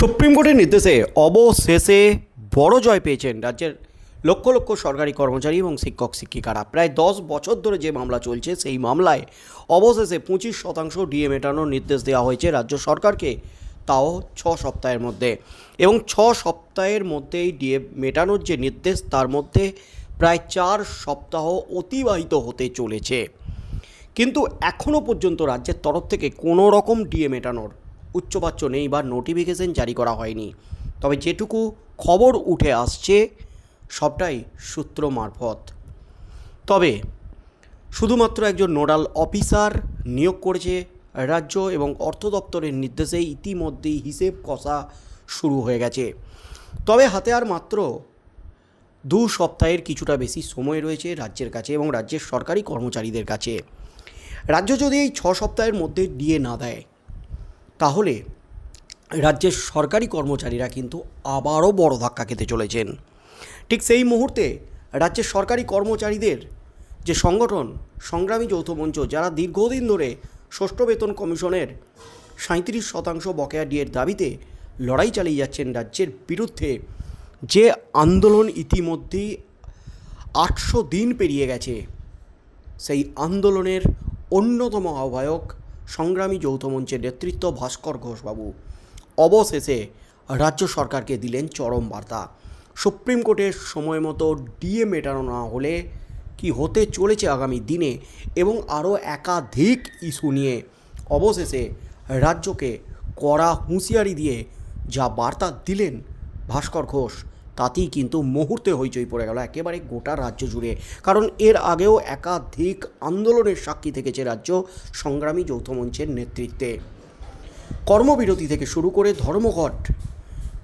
Supreme কোর্টের নির্দেশে অবশেষে বড় জয় পেয়েছেন রাজ্যের লক্ষ লক্ষ সরকারি কর্মচারী এবং শিক্ষক, শিক্ষিকারা। প্রায় দশ বছর ধরে যে মামলা চলছে, সেই মামলায় অবশেষে পঁচিশ শতাংশ ডিএ মেটানোর নির্দেশ দেওয়া হয়েছে রাজ্য সরকারকে তাও ছ সপ্তাহের মধ্যে। এবং ছ সপ্তাহের মধ্যেই ডিএ মেটানোর যে নির্দেশ, তার মধ্যে প্রায় চার সপ্তাহ অতিবাহিত হতে চলেছে। কিন্তু এখনও পর্যন্ত রাজ্যের তরফ থেকে কোনো রকম ডিএ মেটানোর উচ্চবাচ্য নেই বা নোটিফিকেশন জারি করা হয়নি। তবে যেটুকু খবর উঠে আসছে, সবটাই সূত্র মারফত। তবে শুধুমাত্র একজন নোডাল অফিসার নিয়োগ করেছে রাজ্য এবং অর্থ দপ্তরের নির্দেশে ইতিমধ্যেই হিসেব কষা শুরু হয়ে গেছে। তবে হাতে আর মাত্র দু সপ্তাহের কিছুটা বেশি সময় রয়েছে রাজ্যের কাছে এবং রাজ্যের সরকারি কর্মচারীদের কাছে। রাজ্য যদি এই ছ সপ্তাহের মধ্যে ডিএ না দেয় তাহলে রাজ্যের সরকারি কর্মচারীরা কিন্তু আবারও বড় ধাক্কা খেতে চলেছেন। ঠিক সেই মুহূর্তে রাজ্যের সরকারি কর্মচারীদের যে সংগঠন, সংগ্রামী যৌথ মঞ্চ, যারা দীর্ঘদিন ধরে ষষ্ঠ বেতন কমিশনের সাঁত্রিশ শতাংশ বকেয়া ডিএর দাবিতে লড়াই চালিয়ে যাচ্ছেন রাজ্যের বিরুদ্ধে, যে আন্দোলন ইতিমধ্যেই আটশো দিন পেরিয়ে গেছে, সেই আন্দোলনের অন্যতম আহ্বায়ক সংগ্রামী যৌথ মঞ্চের নেতৃত্ব ভাস্কর ঘোষবাবু। অবশেষে রাজ্য সরকারকে দিলেন চরম বার্তা। সুপ্রিম কোর্টের সময় মতো ডিএ মেটানো না হলে কি হতে চলেছে আগামী দিনে এবং আরও একাধিক ইস্যু নিয়ে? অবশেষে রাজ্যকে কড়া হুঁশিয়ারি দিয়ে যা বার্তা দিলেন ভাস্কর ঘোষ তাতেই কিন্তু মুহূর্তে হইচই পড়ে গেল, একেবারে গোটা রাজ্য জুড়ে। কারণ এর আগেও একাধিক আন্দোলনের সাক্ষী থেকেছে রাজ্য সংগ্রামী যৌথ মঞ্চের নেতৃত্বে। কর্মবিরতি থেকে শুরু করে ধর্মঘট,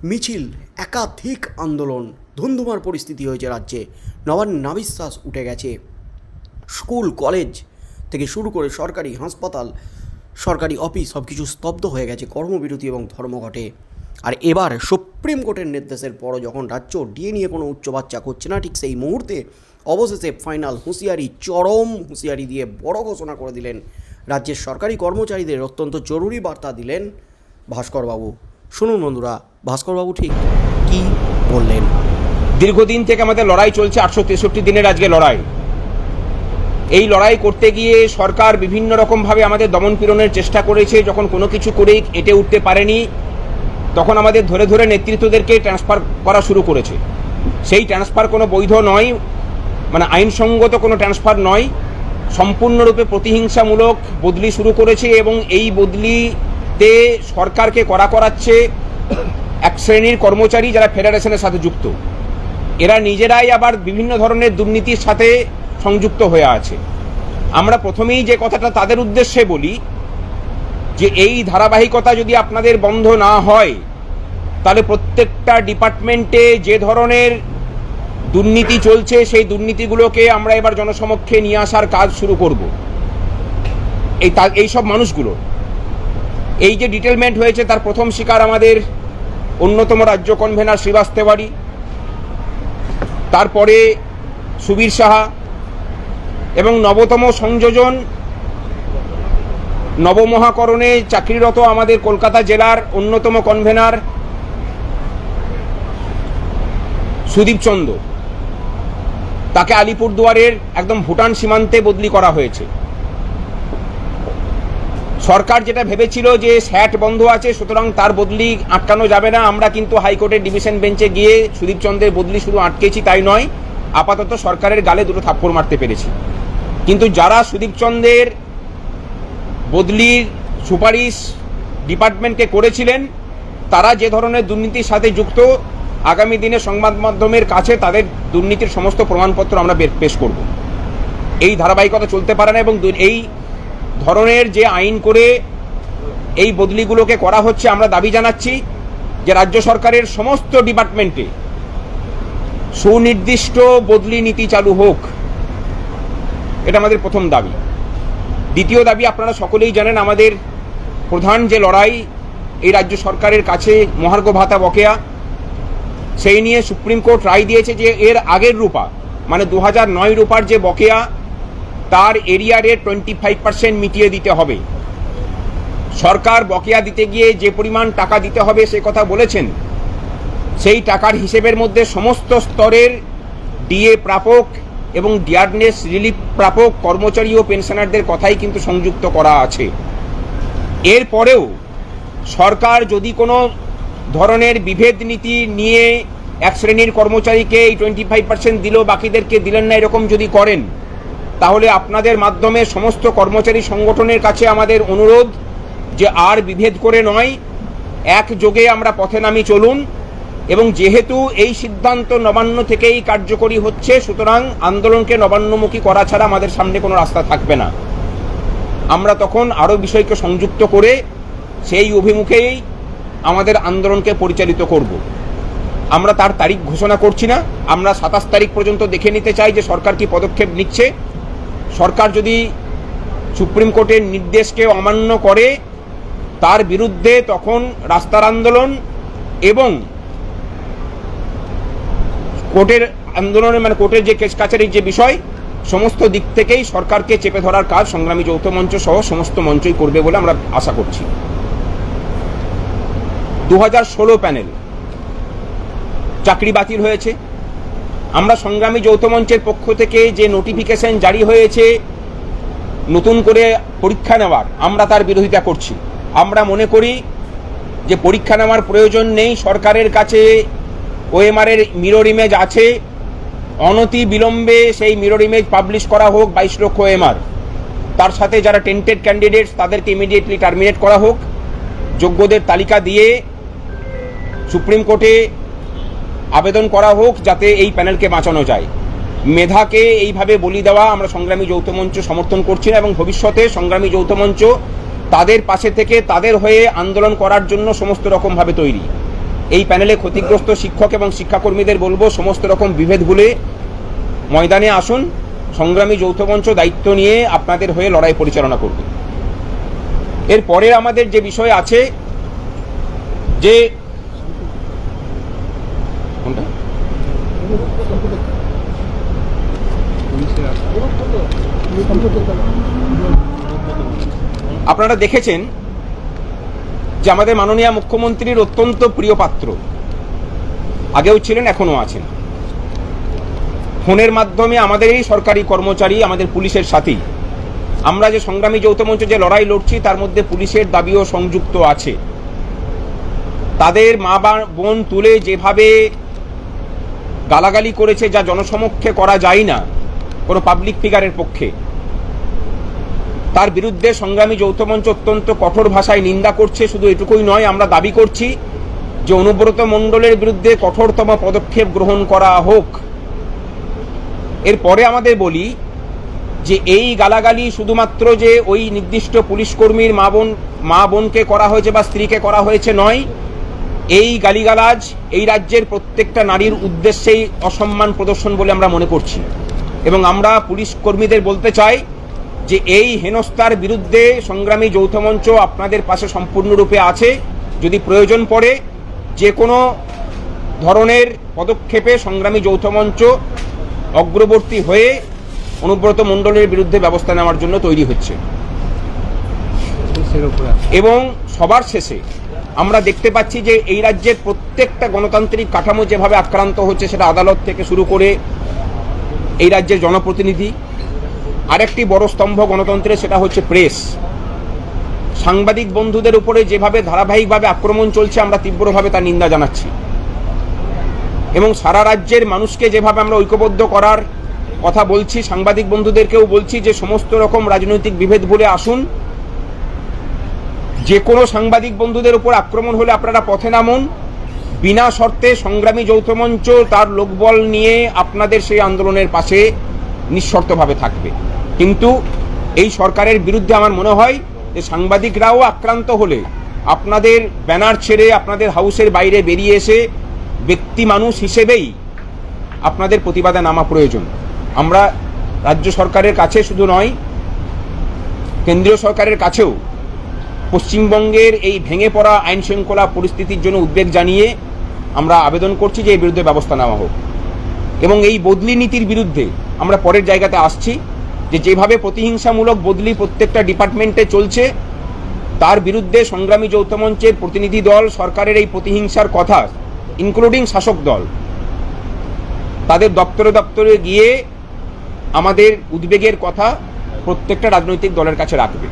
মিছিল, একাধিক আন্দোলন, ধুন্ধুমার পরিস্থিতি হয়েছে রাজ্যে। নবান্ন নাবিশ্বাস উঠে গেছে। স্কুল, কলেজ থেকে শুরু করে সরকারি হাসপাতাল, সরকারি অফিস সব কিছু স্তব্ধ হয়ে গেছে কর্মবিরতি এবং ধর্মঘটে। আর এবার সুপ্রিম কোর্টের নির্দেশের পর যখন রাজ্য ডিএ নিয়ে কোনো উচ্চ বাচ্চা করছে না, ঠিক সেই মুহূর্তে অবশেষে ফাইনাল হুঁশিয়ারি, চরম হুঁশিয়ারি দিয়ে বড় ঘোষণা করে দিলেন রাজ্যের সরকারি কর্মচারীদের অত্যন্ত জরুরি বার্তা দিলেন ভাস্করবাবু। শুনুন বন্ধুরা, ভাস্করবাবু ঠিক কি বললেন? দীর্ঘদিন থেকে আমাদের লড়াই চলছে, আটশো তেষট্টি দিনের আজকে লড়াই। এই লড়াই করতে গিয়ে সরকার বিভিন্ন রকমভাবে আমাদের দমন পীড়নের চেষ্টা করেছে, যখন কোনো কিছু করেই এটে উঠতে পারেনি। তখন আমাদের ধরে ধরে নেতৃত্বদেরকে ট্রান্সফার করা শুরু করেছে। সেই ট্রান্সফার কোনো বৈধ নয় মানে আইনসঙ্গত কোনো ট্রান্সফার নয়। সম্পূর্ণরূপে প্রতিহিংসামূলক বদলি শুরু করেছে এবং এই বদলিতে সরকারকে করা করাচ্ছে এক শ্রেণির কর্মচারী যারা ফেডারেশনের সাথে যুক্ত। এরা নিজেরাই আবার বিভিন্ন ধরনের দুর্নীতির সাথে সংযুক্ত হয়ে আছে। আমরা প্রথমেই যে কথাটা তাদের উদ্দেশ্যে বলি যে এই ধারাবাহিকতা যদি আপনাদের বন্ধ না হয়, তাহলে প্রত্যেকটা ডিপার্টমেন্টে যে ধরনের দুর্নীতি চলছে, সেই দুর্নীতিগুলোকে আমরা এবার জনসমক্ষে নিয়ে আসার কাজ শুরু করব। এই তা, এই সব মানুষগুলো। এই যে ডিটেলমেন্ট হয়েছে, তার প্রথম শিকার আমাদের অন্যতম রাজ্য কনভেনার শ্রীবাস তেওয়ারি। তারপরে সুবীর সাহা এবং নবতম সংযোজন নবমহাকরণে চাকরিরত আমাদের কলকাতা জেলার অন্যতম কনভেনার সুদীপ চন্দ তাকে আলিপুরদুয়ারের একদম ভুটান সীমান্তে বদলি করা হয়েছে। সরকার যেটা ভেবেছিল যে স্যাট বন্ধ আছে, সুতরাং তার বদলি আটকানো যাবে না। আমরা কিন্তু হাইকোর্টের ডিভিশন বেঞ্চে গিয়ে সুদীপ চন্দ্রের বদলি শুধু আটকেছি তাই নয়, আপাতত সরকারের গালে দুটো থাপ্পড় মারতে পেরেছি। কিন্তু যারা সুদীপ চন্দ্রের বদলির সুপারিশ ডিপার্টমেন্টকে করেছিলেন। তারা যে ধরনের দুর্নীতির সাথে যুক্ত, আগামী দিনে সংবাদ মাধ্যমের কাছে তাদের দুর্নীতির সমস্ত প্রমাণপত্র আমরা পেশ করব। এই ধারাবাহিকতা চলতে পারে না এবং এই ধরনের যে আইন করে এই বদলিগুলোকে করা হচ্ছে, আমরা দাবি জানাচ্ছি যে রাজ্য সরকারের সমস্ত ডিপার্টমেন্টে সুনির্দিষ্ট বদলি নীতি চালু হোক। এটা আমাদের প্রথম দাবি। দ্বিতীয় দাবি, আপনারা সকলেই জানেন আমাদের প্রধান যে লড়াই এই রাজ্য সরকারের কাছে মহার্ঘ ভাতা বকেয়া, সেই নিয়ে সুপ্রিম কোর্ট রায় দিয়েছে যে এর আগের রূপা মানে দু হাজার নয় রূপার যে বকেয়া, তার এরিয়ারে টোয়েন্টি ফাইভ পার্সেন্ট মিটিয়ে দিতে হবে। সরকার বকেয়া দিতে গিয়ে যে পরিমাণ টাকা দিতে হবে সে কথা বলেছেন, সেই টাকার হিসেবের মধ্যে সমস্ত স্তরের ডিএ প্রাপক এবং ডিয়ারনেস রিলিফ প্রাপক কর্মচারী ও পেনশনারদের কথাই কিন্তু সংযুক্ত করা আছে। এরপরেও সরকার যদি কোনো ধরনের বিভেদ নীতি নিয়ে এক শ্রেণির কর্মচারীকে এই টোয়েন্টি ফাইভ পার্সেন্ট দিল, বাকিদেরকে দিলেন না এরকম যদি করেন, তাহলে আপনাদের মাধ্যমে সমস্ত কর্মচারী সংগঠনের কাছে আমাদের অনুরোধ যে আর বিভেদ করে নয় একযোগে আমরা পথে নামি চলুন। এবং যেহেতু এই সিদ্ধান্ত নবান্ন থেকেই কার্যকরী হচ্ছে, সুতরাং আন্দোলনকে নবান্নমুখী করা ছাড়া আমাদের সামনে কোনো রাস্তা থাকবে না। আমরা তখন আরও বিষয়কে সংযুক্ত করে সেই অভিমুখেই আমাদের আন্দোলনকে পরিচালিত করব। আমরা তার তারিখ ঘোষণা করছি না। আমরা সাতাশ তারিখ পর্যন্ত দেখে নিতে চাই যে সরকার কি পদক্ষেপ নিচ্ছে। সরকার যদি সুপ্রিম কোর্টের নির্দেশকে অমান্য করে, তার বিরুদ্ধে তখন রাস্তার আন্দোলন এবং কোর্টের আন্দোলনের মানে কোর্টের যে কেস কাছারির যে বিষয়, সমস্ত দিক থেকেই সরকারকে চেপে ধরার কাজ সংগ্রামী যৌথ মঞ্চ সহ সমস্ত মঞ্চই করবে বলে আমরা আশা করছি। দু হাজার ষোলো প্যানেল চাকরি বাতিল হয়েছে। আমরা সংগ্রামী যৌথ মঞ্চের পক্ষ থেকে যে নোটিফিকেশন জারি হয়েছে, নতুন করে পরীক্ষা নেওয়ার, আমরা তার বিরোধিতা করছি। আমরা মনে করি যে পরীক্ষা নেওয়ার প্রয়োজন নেই সরকারের কাছে। ওএমআর এর মিরর ইমেজ আছে। অনতি বিলম্বে সেই মিরর ইমেজ পাবলিশ করা হোক বাইশ লক্ষ ওএমআর তার সাথে যারা টেন্টেড ক্যান্ডিডেটস তাদেরকে ইমিডিয়েটলি টার্মিনেট করা হোক। যোগ্যদের তালিকা দিয়ে সুপ্রিম কোর্টে আবেদন করা হোক যাতে এই প্যানেলকে বাঁচানো যায়। মেধাকে এইভাবে বলি দেওয়া আমরা সংগ্রামী যৌথ মঞ্চ সমর্থন করছি না এবং ভবিষ্যতে সংগ্রামী যৌথ মঞ্চ তাদের পাশে থেকে তাদের হয়ে আন্দোলন করার জন্য সমস্ত রকমভাবে তৈরি। এই প্যানেলে ক্ষতিগ্রস্ত শিক্ষক এবং শিক্ষাকর্মীদের বলব, সমস্ত রকম বিভেদ ভুলে ময়দানে আসুন, সংগ্রামী যৌথ মঞ্চ দায়িত্ব নিয়ে আপনাদের হয়ে লড়াই পরিচালনা করবে। এরপরে আমাদের যে বিষয় আছে, যে আপনারা দেখেছেন যে আমাদের মাননীয় মুখ্যমন্ত্রীর অত্যন্ত প্রিয় পাত্র। আগেও ছিলেন এখনও আছেন। ফোনের মাধ্যমে আমাদের এই সরকারি কর্মচারী, আমাদের পুলিশের সাথেই আমরা যে সংগ্রামী যৌথ যে লড়াই লড়ছি, তার মধ্যে পুলিশের দাবিও সংযুক্ত আছে। তাদের মা বোন তুলে যেভাবে গালাগালি করেছে, যা জনসমক্ষে করা যায় না, কোনো পাবলিক ফিগারের পক্ষে। তার বিরুদ্ধে সংগ্রামী যৌথ মঞ্চ অত্যন্ত কঠোর ভাষায় নিন্দা করছে, শুধু এটুকুই নয়, আমরা দাবি করছি যে অনুব্রত মণ্ডলের বিরুদ্ধে কঠোরতম পদক্ষেপ গ্রহণ করা হোক। এরপরে আমাদের বলি যে এই গালাগালি শুধুমাত্র যে ওই নির্দিষ্ট পুলিশ কর্মীর মা বোন, মা বোনকে করা হয়েছে বা স্ত্রীকে করা হয়েছে নয়, এই গালিগালাজ এই রাজ্যের প্রত্যেকটা নারীর উদ্দেশ্যেই অসম্মান প্রদর্শন বলে আমরা মনে করছি। এবং আমরা পুলিশ কর্মীদের বলতে চাই যে এই হেনস্থার বিরুদ্ধে সংগ্রামী যৌথ মঞ্চ আপনাদের পাশে সম্পূর্ণরূপে আছে। যদি প্রয়োজন পড়ে যে কোনো ধরনের পদক্ষেপে সংগ্রামী যৌথ মঞ্চ অগ্রবর্তী হয়ে অনুব্রত মণ্ডলের বিরুদ্ধে ব্যবস্থা নেওয়ার জন্য তৈরি হচ্ছে। এবং সবার শেষে আমরা দেখতে পাচ্ছি যে এই রাজ্যের প্রত্যেকটা গণতান্ত্রিক কাঠামো যেভাবে আক্রান্ত হচ্ছে, সেটা আদালত থেকে শুরু করে এই রাজ্যের জনপ্রতিনিধি আরেকটি বড় স্তম্ভ গণতন্ত্রের সেটা হচ্ছে প্রেস সাংবাদিক বন্ধুদের উপরে যেভাবে ধারাবাহিকভাবে আক্রমণ চলছে, আমরা তীব্রভাবে তার নিন্দা জানাচ্ছি। এবং সারা রাজ্যের মানুষকে যেভাবে আমরা ঐক্যবদ্ধ করার কথা বলছি, সাংবাদিক বন্ধুদেরকেও বলছি যে সমস্ত রকম রাজনৈতিক বিভেদ ভুলে আসুন। যে কোনো সাংবাদিক বন্ধুদের উপর আক্রমণ হলে আপনারা পথে নামুন। বিনা শর্তে সংগ্রামী যৌথ মঞ্চ তার লোকবল নিয়ে আপনাদের সেই আন্দোলনের পাশে নিঃশর্তভাবে থাকবে। কিন্তু এই সরকারের বিরুদ্ধে আমার মনে হয় যে সাংবাদিকরাও আক্রান্ত হলে, আপনাদের ব্যানার ছেড়ে আপনাদের হাউসের বাইরে বেরিয়ে এসে ব্যক্তি মানুষ হিসেবেই আপনাদের প্রতিবাদে নামা প্রয়োজন। আমরা রাজ্য সরকারের কাছে শুধু নয়, কেন্দ্রীয় সরকারের কাছেও পশ্চিমবঙ্গের এই ভেঙে পড়া আইন শৃঙ্খলা পরিস্থিতির জন্য উদ্বেগ জানিয়ে আমরা আবেদন করছি যে এর বিরুদ্ধে ব্যবস্থা নেওয়া হোক। এবং এই বদলি নীতির বিরুদ্ধে আমরা পরের জায়গাতে আসছি। যে যেভাবে প্রতিহিংসামূলক বদলি প্রত্যেকটা ডিপার্টমেন্টে চলছে, তার বিরুদ্ধে সংগ্রামী যৌথ মঞ্চের প্রতিনিধি দল সরকারের এই প্রতিহিংসার কথা ইনক্লুডিং শাসক দল। তাদের দপ্তরে দপ্তরে গিয়ে আমাদের উদ্বেগের কথা প্রত্যেকটা রাজনৈতিক দলের কাছে রাখবে।